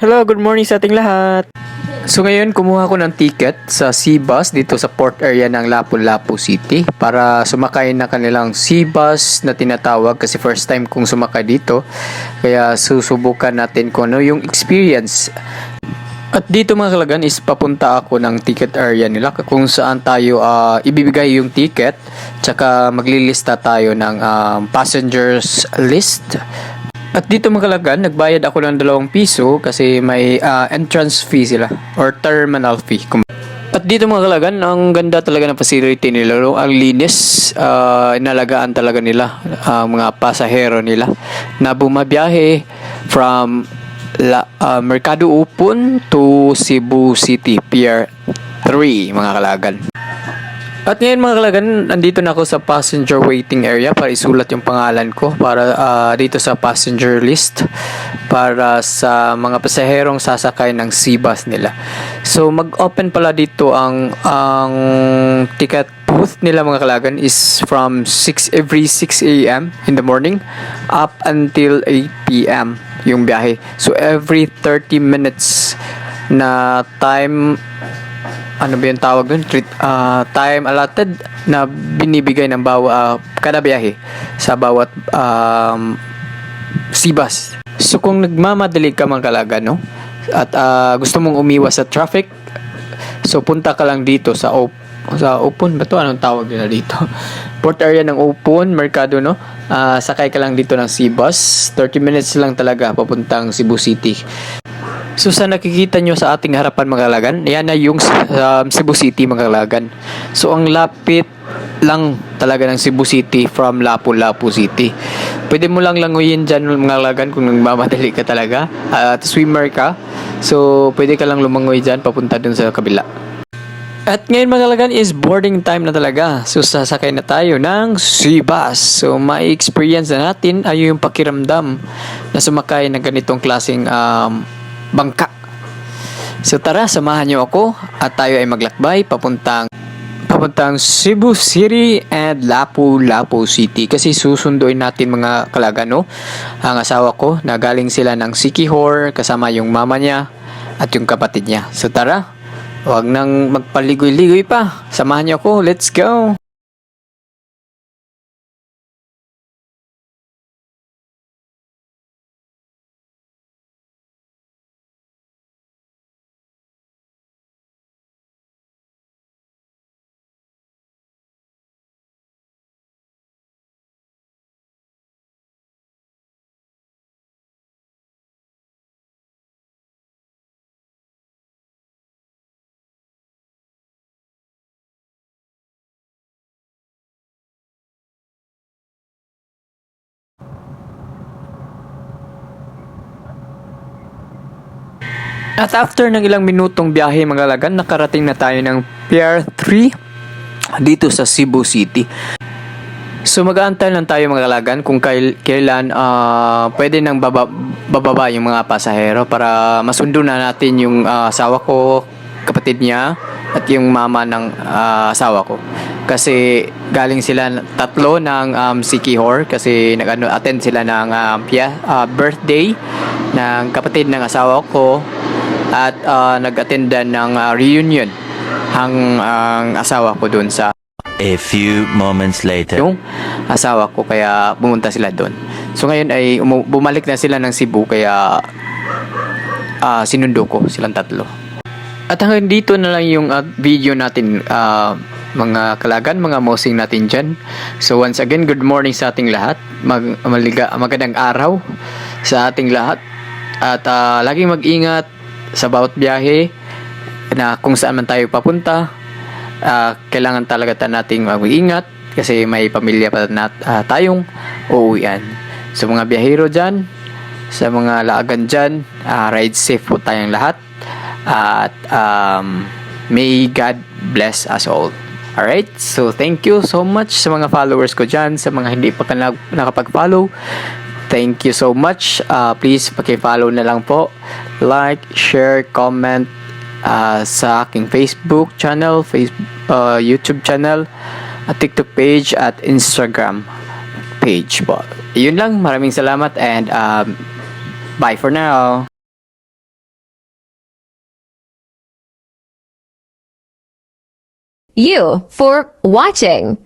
Hello, good morning sa ating lahat. So ngayon, kumuha ko ng ticket sa C-Bus dito sa port area ng Lapu-Lapu City para sumakay na kanilang C-Bus na tinatawag kasi first time kong sumakay dito. Kaya susubukan natin kung ano yung experience. At dito mga kalagan is papunta ako ng ticket area nila kung saan tayo ah, ibibigay yung ticket tsaka maglilista tayo ng um, passengers list at dito mga kalagan, nagbayad ako ng dalawang piso kasi may ah, entrance fee sila or terminal fee. At dito mga kalagan, ang ganda talaga ng facility nila. Ang linis, ah, inalagaan talaga nila ang mga pasahero nila na bumabiyahe from La, ah, Mercado Upon to Cebu City Pier 3 mga kalagan. At ngayon mga kalagan, nandito na ako sa passenger waiting area para isulat yung pangalan ko para ah, dito sa passenger list para sa mga pasaherong sasakay ng C-bus nila. So mag-open pala dito ang ang ticket booth nila mga kalagan is from 6 every 6 a.m. in the morning up until 8 p.m. yung biyahe. So every 30 minutes na time ano ba yung tawag doon? Treat, ah, time allotted na binibigay ng bawa kada biyahe sa bawat um, C-bus. So kung nagmamadali ka mga kalaga, no? At ah, gusto mong umiwas sa traffic, so punta ka lang dito sa op sa open ba to? Anong tawag nila dito? Port area ng open, Mercado, no? Ah, sakay ka lang dito ng C-bus. 30 minutes lang talaga papuntang Cebu City. So sa nakikita nyo sa ating harapan mga kalagan, yan na yung um, Cebu City mga kalagan. So ang lapit lang talaga ng Cebu City from Lapu-Lapu City. Pwede mo lang languyin dyan mga kalagan kung nagmamadali ka talaga. At swimmer ka. So pwede ka lang lumangoy dyan papunta dun sa kabila. At ngayon mga kalagan is boarding time na talaga. So sasakay na tayo ng C-Bus. So ma-experience na natin ay yung pakiramdam na sumakay ng ganitong klaseng um, bangka. So tara, samahan niyo ako at tayo ay maglakbay papuntang papuntang Cebu City and Lapu-Lapu City kasi susunduin natin mga kalagano ang asawa ko na galing sila ng Sikihor kasama yung mama niya at yung kapatid niya. So tara, huwag nang magpaligoy-ligoy pa. Samahan niyo ako. Let's go! At after ng ilang minutong biyahe mga kalagan, nakarating na tayo ng Pier 3 dito sa Cebu City. So mag-aantay lang tayo mga kalagan kung kail, kailan ah, pwede nang baba, bababa yung mga pasahero para masundo na natin yung ah, asawa ko, kapatid niya at yung mama ng ah, asawa ko. Kasi galing sila tatlo ng um, Sikihor kasi nag-ano attend sila ng um, pia- ah, birthday ng kapatid ng asawa ko at ah, nag-attend ng ah, reunion ang ang asawa ko doon sa A few moments later. yung asawa ko kaya pumunta sila doon. So ngayon ay umu- bumalik na sila ng Cebu kaya ah, sinundo ko silang tatlo. At hanggang dito na lang yung ah, video natin ah, mga kalagan, mga mosing natin dyan. So once again, good morning sa ating lahat. Mag, maliga, magandang araw sa ating lahat. At ah, laging mag-ingat sa bawat biyahe na kung saan man tayo papunta. Ah, kailangan talaga ta nating mag-ingat kasi may pamilya pa na, ah, tayong uuwian. Sa mga biyahero dyan, sa mga laagan dyan, ah, ride safe po tayong lahat. At um, may God bless us all. Alright? So, thank you so much sa mga followers ko dyan, sa mga hindi pa ka na- nakapag-follow. Thank you so much. Uh, please, paki-follow na lang po like, share, comment uh, sa aking Facebook channel, Facebook, uh, ah, YouTube channel, at TikTok page at Instagram page. But, yun lang, maraming salamat and um, bye for now. You for watching.